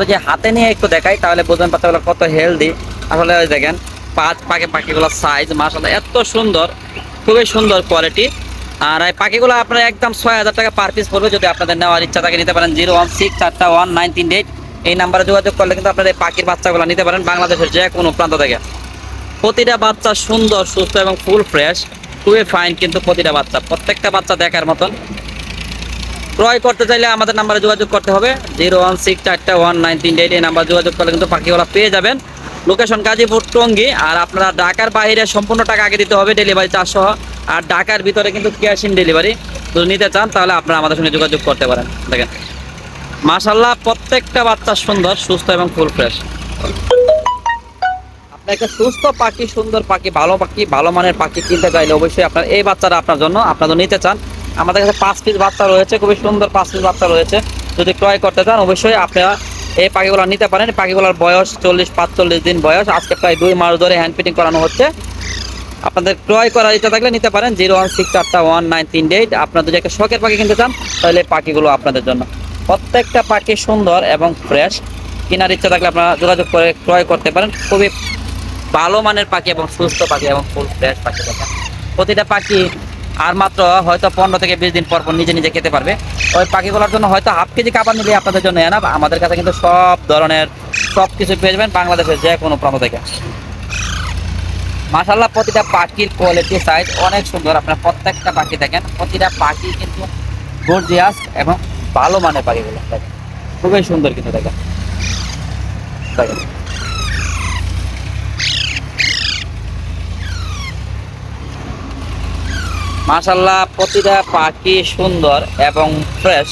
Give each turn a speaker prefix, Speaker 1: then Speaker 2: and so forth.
Speaker 1: তো যে হাতে নিয়ে একটু দেখাই, তাহলে বুঝবেন পাতাগুলো কত হেলদি আসলে ওই দেখেন, পাঁচ পাখি পাখিগুলোর সাইজ মাসাল্লাহ এত সুন্দর, খুবই সুন্দর কোয়ালিটি আর এই পাখিগুলো আপনার একদম ছয় হাজার টাকা পার পিস পড়বে, যদি আপনাদের নেওয়ার ইচ্ছা থাকে, নিতে পারেন জিরো ওয়ান সিক্স চারটা ওয়ান নাইন তিন এইট। এই নাম্বারে যোগাযোগ করলে কিন্তু আপনার এই পাখির বাচ্চাগুলো নিতে পারেন বাংলাদেশের যে কোনো প্রান্ত থেকে। প্রতিটা বাচ্চা সুন্দর, সুস্থ এবং ফুল ফ্রেশ খুবই ফাইন কিন্তু প্রতিটা বাচ্চা, প্রত্যেকটা বাচ্চা দেখার মতন। ক্রয় করতে চাইলে আমাদের নাম্বারে যোগাযোগ করতে হবে। জিরো ওয়ান সিক্স চারটা ওয়ান নাইন তিন এইট এই নাম্বার যোগাযোগ করলে কিন্তু পাখিগুলো পেয়ে যাবেন। লোকেশন গাজীপুর, টঙ্গি। আর আপনারা ঢাকার বাইরে সম্পূর্ণ টাকা আগে দিতে হবে, ডেলিভারি চার্জ সহ। আর ঢাকার ভিতরে কিন্তু ক্যাশ ইন ডেলিভারি। যদি নিতে চান, তাহলে আপনারা আমাদের সঙ্গে যোগাযোগ করতে পারেন। দেখেন। মাশাল্লাহ প্রত্যেকটা বাচ্চা সুন্দর, সুস্থ এবং ফুল ফ্রেশ একটা সুস্থ পাখি, সুন্দর পাখি, ভালো পাখি, ভালো মানের পাখি কিনতে চাইলে অবশ্যই আপনার, এই বাচ্চাটা আপনার জন্য। আপনারা নিতে চান আমাদের কাছে পাঁচ পিস বাচ্চা রয়েছে, খুবই সুন্দর পাঁচ পিস বাচ্চা রয়েছে। যদি ক্রয় করতে চান, অবশ্যই আপনারা এই পাখিগুলো নিতে পারেন। পাখিগুলোর বয়স চল্লিশ, পাঁচচল্লিশ দিন বয়স, আজকে প্রায় দুই মাস ধরে হ্যান্ড ফিটিং করানো হচ্ছে। আপনাদের ক্রয় করার ইচ্ছা থাকলে নিতে পারেন, জিরো ওয়ান সিক্স চারটা ওয়ান নাইন তিন এইট। আপনাদের যদি একটা শখের পাখি কিনতে চান, তাহলে পাখিগুলো আপনাদের জন্য। প্রত্যেকটা পাখি সুন্দর এবং ফ্রেশ কেনার ইচ্ছা থাকলে আপনারা যোগাযোগ করে ক্রয় করতে পারেন। খুবই ভালো মানের পাখি এবং সুস্থ পাখি এবং ফুল ফ্রেশ পাখি প্রতিটা পাখি আর মাত্র হয়তো পনেরো থেকে বিশ দিন পর পর নিজে নিজে খেতে পারবে। ওই পাখিগুলোর জন্য হয়তো হাফ কেজি খাবার নিলে আপনাদের জন্য এনাফ আমাদের কাছে কিন্তু সব ধরনের সব কিছু পেয়ে যাবেন বাংলাদেশের যে কোনো প্রান্ত থেকে। মাশাল্লাহ প্রতিটা পাখির কোয়ালিটি সাইজ অনেক সুন্দর। আপনারা প্রত্যেকটা পাখি দেখেন। প্রতিটা পাখি কিন্তু গর্জিয়াস এবং ভালো মানের পাখিগুলো দেখেন। খুবই সুন্দর কিন্তু দেখেন। দেখেন। মাশাল্লাহ প্রতিটা পাখি সুন্দর এবং ফ্রেশ